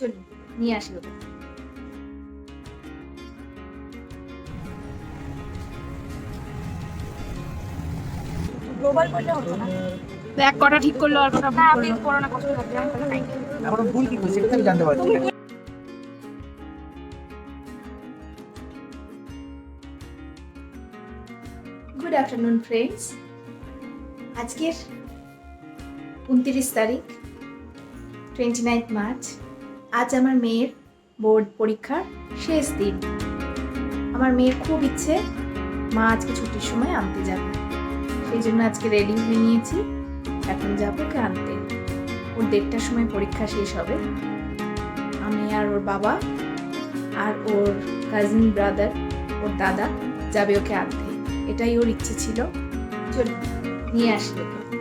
চলুন নিয়ে আসি ওকে। গ্লোবাল করলে হতো না? দেখ কটা ঠিক করল আর কটা না ভুল করোনা কষ্ট আমি এখন ভুল কি করছে সেটা আমি জানতে পারছি গুড আফটারনুন ফ্রেন্ডস আজকের উনত্রিশ তারিখ টোয়েন্টি নাইন্থ মার্চ আজ আমার মেয়ের বোর্ড পরীক্ষার শেষ দিন। আমার মেয়ের খুব ইচ্ছে মা আজকে ছুটির সময় আনতে যাবে। সেই জন্য আজকে রেডি হয়ে নিয়েছি। এখন যাব ওকে আনতে। ওর দেড়টার সময় পরীক্ষা শেষ হবে। আমি আর ওর বাবা আর ওর কাজিন ব্রাদার ওর দাদা যাবে ওকে আনতে। এটাই ওর ইচ্ছে ছিল। চলুন নিয়ে আসি ওকে।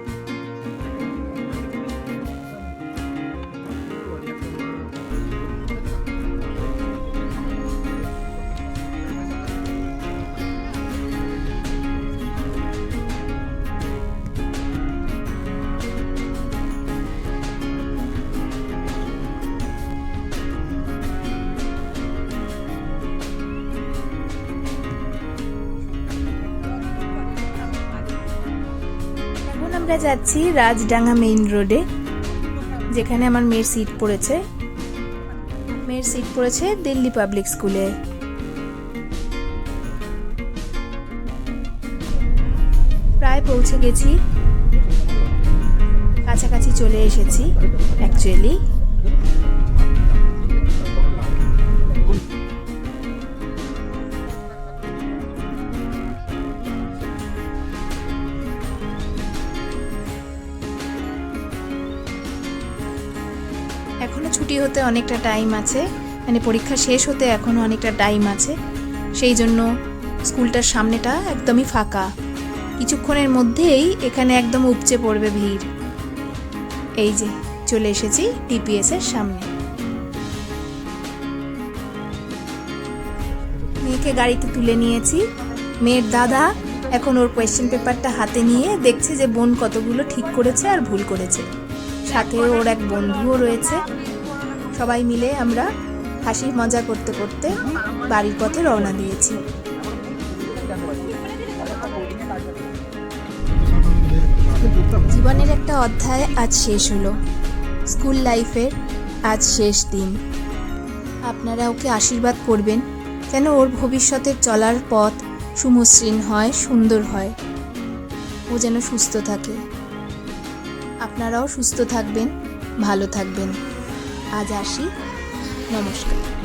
আমরা যাচ্ছি রাজডাঙ্গা মেইন রোডে, যেখানে আমার মেয়ের সিট পড়েছে। মেয়ের সিট পড়েছে দিল্লি পাবলিক স্কুলে। প্রায় পৌঁছে গেছি, কাছাকাছি চলে এসেছি অ্যাকচুয়ালি এখনও ছুটি হতে অনেকটা টাইম আছে। মানে পরীক্ষা শেষ হতে এখনও অনেকটা টাইম আছে। সেই জন্য স্কুলটার সামনেটা একদমই ফাঁকা। কিছুক্ষণের মধ্যেই এখানে একদম উপচে পড়বে ভিড়। এই যে, চলে এসেছি ডিপিএস এর সামনে। মেয়েকে গাড়িতে তুলে নিয়েছি। মেয়ের দাদা এখন ওর কোয়েশ্চেন পেপারটা হাতে নিয়ে দেখছে যে বোন কতগুলো ঠিক করেছে আর ভুল করেছে। সাথে ওর এক বন্ধুও রয়েছে। সবাই মিলে আমরা হাসি মজা করতে করতে বাড়ির পথে রওনা দিয়েছি। জীবনের একটা অধ্যায় আজ শেষ হলো। স্কুল লাইফের আজ শেষ দিন। আপনারা ওকে আশীর্বাদ করবেন যেন ওর ভবিষ্যতের চলার পথ সুমসৃণ হয়, সুন্দর হয়। ও যেন সুস্থ থাকে। আপনারাও সুস্থ থাকবেন ভালো থাকবেন। আজ আসি। নমস্কার।